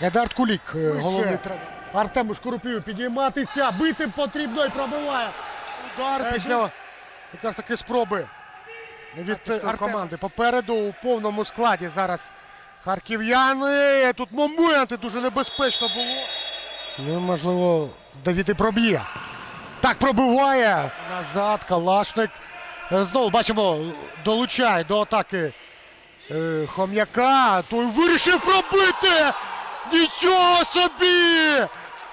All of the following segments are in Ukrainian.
Едард Кулік, е, головний тренер. Артему Шкурупію підійматися, бити потрібно і пробиває. Удар Е, після якраз таки спроби від е, команди. Попереду у повному складі зараз харків'яни. Тут моменти дуже небезпечно було. Ну, можливо, Давід і проб'є. Так пробиває. Назад Калашник. Знову бачимо, долучає до атаки Хом'яка. Той вирішив пробити! Нічого собі!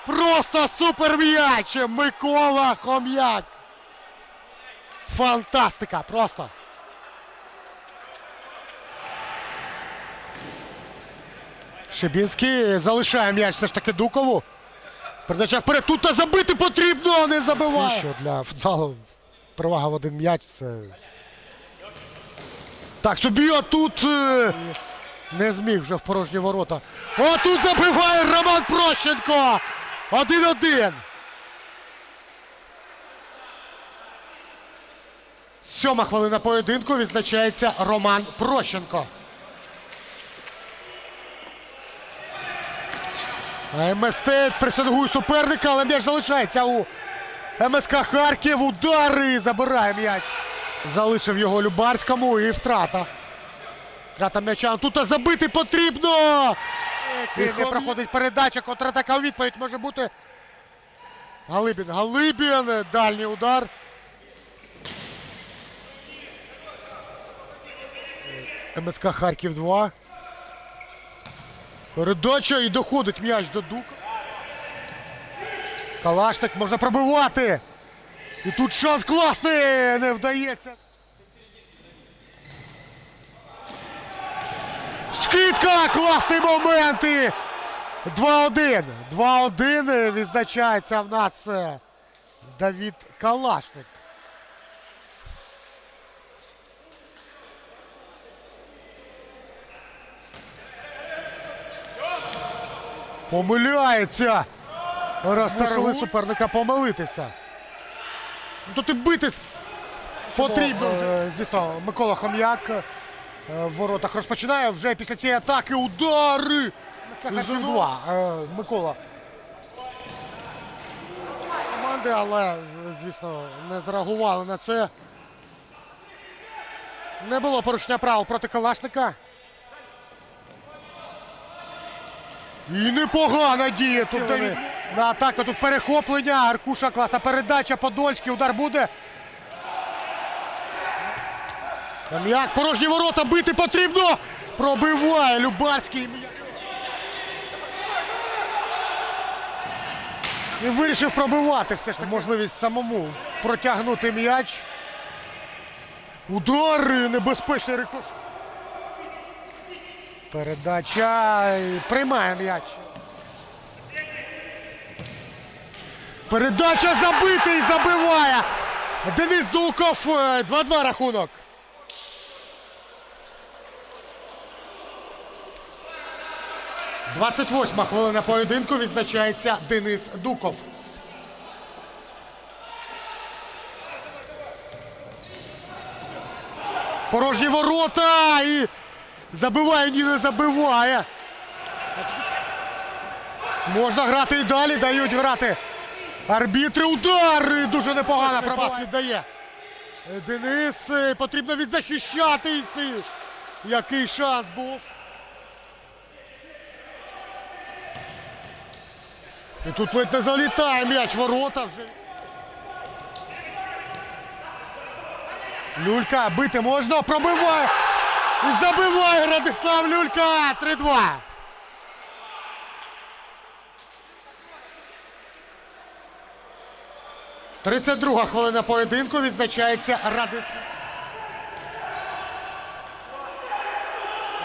Просто супер м'яч! Микола Хом'як. Фантастика! Просто. Шибінський залишає м'яч все ж таки Дукову. Передача вперед. Тут та забити потрібно, а не забиває. Що для футзалу перевага в один м'яч це. Так, собі а тут е, не зміг вже в порожні ворота. А тут забиває Роман Прощенко. Один-один. Сьома хвилина поєдинку відзначається Роман Прощенко. МСТ пресингує суперника, але м'яч залишається у МСК Харків. Удари забирає м'яч. Залишив його Любарському і втрата. Втрата м'яча. Тут забити потрібно. Не проходить передача. Контратака у відповідь може бути. Галибін. Галибін. Дальній удар. МСК Харків 2. Передача і доходить м'яч до Дука. Калашник можна пробивати. І тут шанс класний. Не вдається. Скидка! Класний момент! І 2-1. 2-1 відзначається в нас е, Давід Калашник. Помиляється. Розставили суперника помилитися. Ну, Тут і бити потрібно вже. Е, Звісно, Микола Хом'як в воротах розпочинає вже після цієї атаки удари. Два. Е, Микола. Команди, але, звісно, не зреагували на це. Не було порушення правил проти Калашника. І непогана дія тут на атаку. Тут перехоплення. Аркуша класна передача. Подольський. Удар буде. М'як. Порожні ворота. Бити потрібно. Пробиває Любарський. І вирішив пробивати все ж таки. Можливість самому протягнути м'яч. Удар. Небезпечний рикош. Передача. Приймає м'яч. Передача забитий, забиває. Денис Дулков. е, 2-2 рахунок. Двадцять восьма хвилина поєдинку відзначається Денис Дуков. Порожні ворота і забиває, ні не забиває. Можна грати і далі, дають грати. Арбітри удар і дуже непогано пропас віддає. Денис е, потрібно відзахищатися. Який шанс був. І тут ледь не залітає м'яч ворота вже. Люлька бити можна, пробиває. І забиває Радислав Люлька. 3-2. Тридцять друга хвилина поєдинку відзначається Радислав.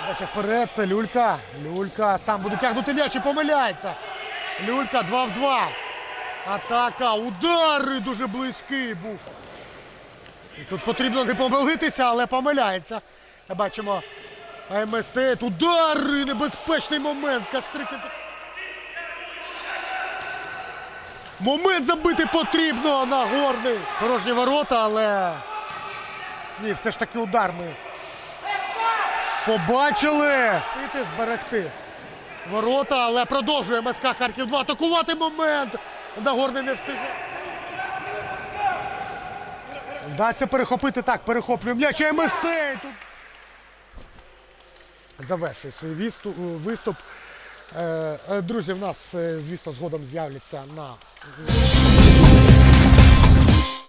Бачить вперед, Люлька. Люлька сам буде тягнути м'яч і помиляється. Люлька 2 в 2. Атака. Удар дуже близький був. І тут потрібно не помилитися, але помиляється. Бачимо АМСТ. Удар! і Небезпечний момент. Кастрики. Момент забити потрібно на горний. Порожні ворота, але. Ні, все ж таки удар ми. Побачили. І ти зберегти. Ворота, але продовжує МСК Харків 2 атакувати момент. Нагорний не встигає. Вдасться перехопити так, перехоплює м'яч. МСТ. Тут завершує свій виступ. Е, е, Друзі, в нас, е, звісно, згодом з'являться на